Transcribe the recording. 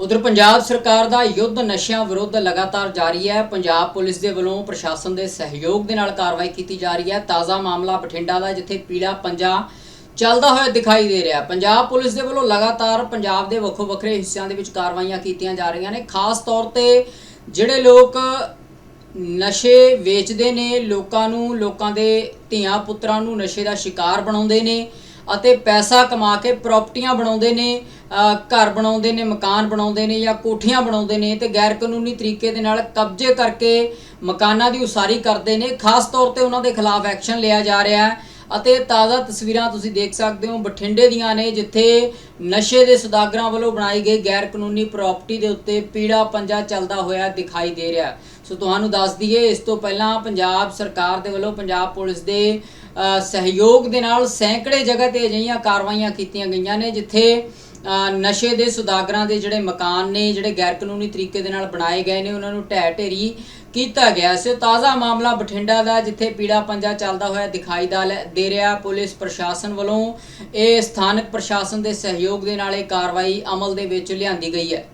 ਉਧਰ ਪੰਜਾਬ ਸਰਕਾਰ ਦਾ ਯੁੱਧ ਨਸ਼ਿਆਂ ਵਿਰੁੱਧ ਲਗਾਤਾਰ ਜਾਰੀ ਹੈ। ਪੰਜਾਬ ਪੁਲਿਸ ਦੇ ਵੱਲੋਂ ਪ੍ਰਸ਼ਾਸਨ ਦੇ ਸਹਿਯੋਗ ਦੇ ਨਾਲ ਕਾਰਵਾਈ ਕੀਤੀ ਜਾ ਰਹੀ ਹੈ। ਤਾਜ਼ਾ ਮਾਮਲਾ ਬਠਿੰਡਾ ਦਾ, ਜਿੱਥੇ ਪੀੜਾ ਪੰਜਾ ਚੱਲਦਾ ਹੋਇਆ ਦਿਖਾਈ ਦੇ ਰਿਹਾ ਪੰਜਾਬ ਪੁਲਿਸ ਦੇ ਵੱਲੋਂ ਲਗਾਤਾਰ ਪੰਜਾਬ ਦੇ ਵੱਖੋ ਵੱਖਰੇ ਹਿੱਸਿਆਂ ਦੇ ਵਿੱਚ ਕਾਰਵਾਈਆਂ ਕੀਤੀਆਂ ਜਾ ਰਹੀਆਂ ਨੇ। ਖਾਸ ਤੌਰ ਤੇ ਜਿਹੜੇ ਲੋਕ ਨਸ਼ੇ ਵੇਚਦੇ ਨੇ, ਲੋਕਾਂ ਨੂੰ, ਲੋਕਾਂ ਦੇ ਧੀਆਂ ਪੁੱਤਰਾਂ ਨੂੰ ਨਸ਼ੇ ਦਾ ਸ਼ਿਕਾਰ ਬਣਾਉਂਦੇ ਨੇ ਅਤੇ ਪੈਸਾ ਕਮਾ ਕੇ ਪ੍ਰਾਪਰਟੀਆਂ ਬਣਾਉਂਦੇ ਨੇ ਘਰ ਬਣਾਉਂਦੇ ਨੇ, ਮਕਾਨ ਬਣਾਉਂਦੇ ਨੇ ਜਾਂ ਕੋਠੀਆਂ ਬਣਾਉਂਦੇ ਨੇ ਤੇ ਗੈਰ ਕਾਨੂੰਨੀ ਤਰੀਕੇ ਦੇ ਨਾਲ ਕਬਜ਼ੇ ਕਰਕੇ ਮਕਾਨਾਂ ਦੀ ਉਸਾਰੀ ਕਰਦੇ ਨੇ। ਖਾਸ ਤੌਰ ਤੇ ਉਹਨਾਂ ਦੇ ਖਿਲਾਫ ਐਕਸ਼ਨ ਲਿਆ ਜਾ ਰਿਹਾ ਹੈ ਅਤੇ ਤਾਜ਼ਾ ਤਸਵੀਰਾਂ ਤੁਸੀਂ ਦੇਖ ਸਕਦੇ ਹੋ, ਬਠਿੰਡੇ ਦੀਆਂ ਨੇ, ਜਿੱਥੇ ਨਸ਼ੇ ਦੇ ਸੁਦਾਗਰਾਂ ਵੱਲੋਂ ਬਣਾਈ ਗਈ ਗੈਰ ਕਾਨੂੰਨੀ ਪ੍ਰਾਪਰਟੀ ਦੇ ਉੱਤੇ ਪੀੜਾ ਪੰਜਾ ਚੱਲਦਾ ਹੋਇਆ ਦਿਖਾਈ ਦੇ ਰਿਹਾ ਸੋ ਤੁਹਾਨੂੰ ਦੱਸ ਦਈਏ, ਇਸ ਤੋਂ ਪਹਿਲਾਂ ਪੰਜਾਬ ਸਰਕਾਰ ਦੇ ਵੱਲੋਂ ਪੰਜਾਬ ਪੁਲਿਸ ਦੇ ਸਹਿਯੋਗ ਦੇ ਨਾਲ ਸੈਂਕੜੇ ਜਗ੍ਹਾ ਤੇ ਅਜਿਹੀਆਂ ਕਾਰਵਾਈਆਂ ਕੀਤੀਆਂ ਗਈਆਂ ਨੇ, ਜਿੱਥੇ ਨਸ਼ੇ ਦੇ ਸੁਦਾਗਰਾਂ ਦੇ ਜਿਹੜੇ ਮਕਾਨ ਨੇ, ਜਿਹੜੇ ਗੈਰ ਕਾਨੂੰਨੀ ਤਰੀਕੇ ਦੇ ਨਾਲ ਬਣਾਏ ਗਏ ਨੇ, ਉਹਨਾਂ ਨੂੰ ਢਹਿ ਢੇਰੀ ਕੀਤਾ ਗਿਆ ਸੋ। ਤਾਜ਼ਾ ਮਾਮਲਾ ਬਠਿੰਡਾ ਦਾ, ਜਿੱਥੇ ਪੀੜਾ ਪੰਜਾ ਚੱਲਦਾ ਹੋਇਆ ਦਿਖਾਈ ਦਾ ਲੈ- ਦੇ ਰਿਹਾ ਪੁਲਿਸ ਪ੍ਰਸ਼ਾਸਨ ਵੱਲੋਂ। ਇਹ ਸਥਾਨਕ ਪ੍ਰਸ਼ਾਸਨ ਦੇ ਸਹਿਯੋਗ ਦੇ ਨਾਲ ਇਹ ਕਾਰਵਾਈ ਅਮਲ ਦੇ ਵਿੱਚ ਲਿਆਂਦੀ ਗਈ ਹੈ।